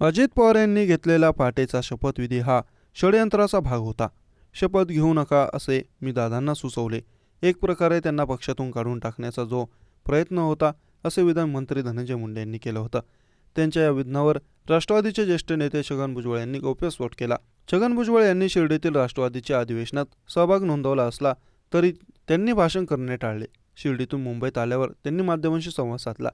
अजित पवार यांनी घेतलेला पहाटेचा शपथविधी हा षडयंत्राचा भाग होता. शपथ घेऊ नका असे मी दादांना सुचवले. एक प्रकारे त्यांना पक्षातून काढून टाकण्याचा जो प्रयत्न होता असे विधान मंत्री धनंजय मुंडे यांनी केलं होतं. त्यांच्या या विधानावर राष्ट्रवादीचे ज्येष्ठ नेते छगन भुजबळ यांनी गौप्यस्फोट केला. छगन भुजबळ यांनी शिर्डीतील राष्ट्रवादीच्या अधिवेशनात सहभाग नोंदवला असला तरी त्यांनी भाषण करणे टाळले. शिर्डीतून मुंबईत आल्यावर त्यांनी माध्यमांशी संवाद साधला.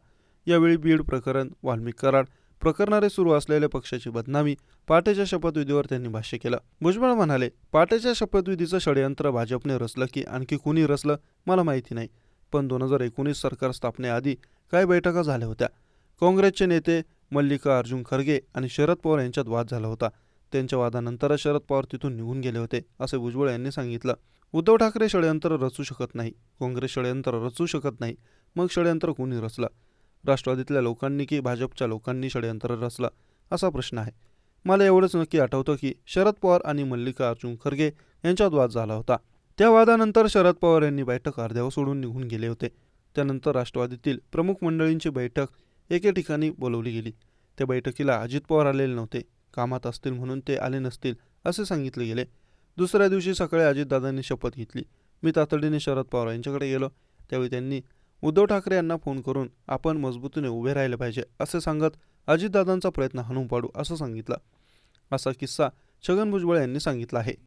यावेळी बीड प्रकरण वाल्मिक कराड प्रकरणारे सुरू असलेल्या पक्षाची बदनामी पाटेच्या शपथविधीवर त्यांनी भाष्य केलं. भुजबळ म्हणाले पाटेच्या शपथविधीचं षडयंत्र भाजपने रचलं की आणखी कुणी रचलं मला माहिती नाही. पण दोन हजार एकोणीस सरकार स्थापनेआधी काही बैठका झाल्या होत्या. काँग्रेसचे नेते मल्लिका अर्जुन खरगे आणि शरद पवार यांच्यात वाद झाला होता. त्यांच्या वादानंतरच शरद पवार तिथून निघून गेले होते असे भुजबळ यांनी सांगितलं. उद्धव ठाकरे षडयंत्र रचू शकत नाही. काँग्रेस षडयंत्र रचू शकत नाही. मग षडयंत्र कोणी रचलं? राष्ट्रवादीतल्या लोकांनी की भाजपच्या लोकांनी षडयंत्र रचलं असा प्रश्न आहे. मला एवढंच नक्की आठवतं की शरद पवार आणि मल्लिकार्जुन खरगे यांच्यात वाद झाला होता. त्या वादानंतर शरद पवार यांनी बैठक अर्ध्यावर सोडून निघून गेले होते. त्यानंतर राष्ट्रवादीतील प्रमुख मंडळींची बैठक एके ठिकाणी बोलवली गेली. त्या बैठकीला अजित पवार आलेले नव्हते. कामात असतील म्हणून ते आले नसतील असे सांगितले गेले. दुसऱ्या दिवशी सकाळी अजितदादांनी शपथ घेतली. मी तातडीने शरद पवार यांच्याकडे गेलो. त्यावेळी त्यांनी उद्धव ठाकरे यांना फोन करून आपण मजबूतीने उभे राहिले पाहिजे असे सांगत अजितदादांचा प्रयत्न हाणून पाडू असं सांगितलं. असा किस्सा छगन भुजबळ यांनी सांगितला आहे.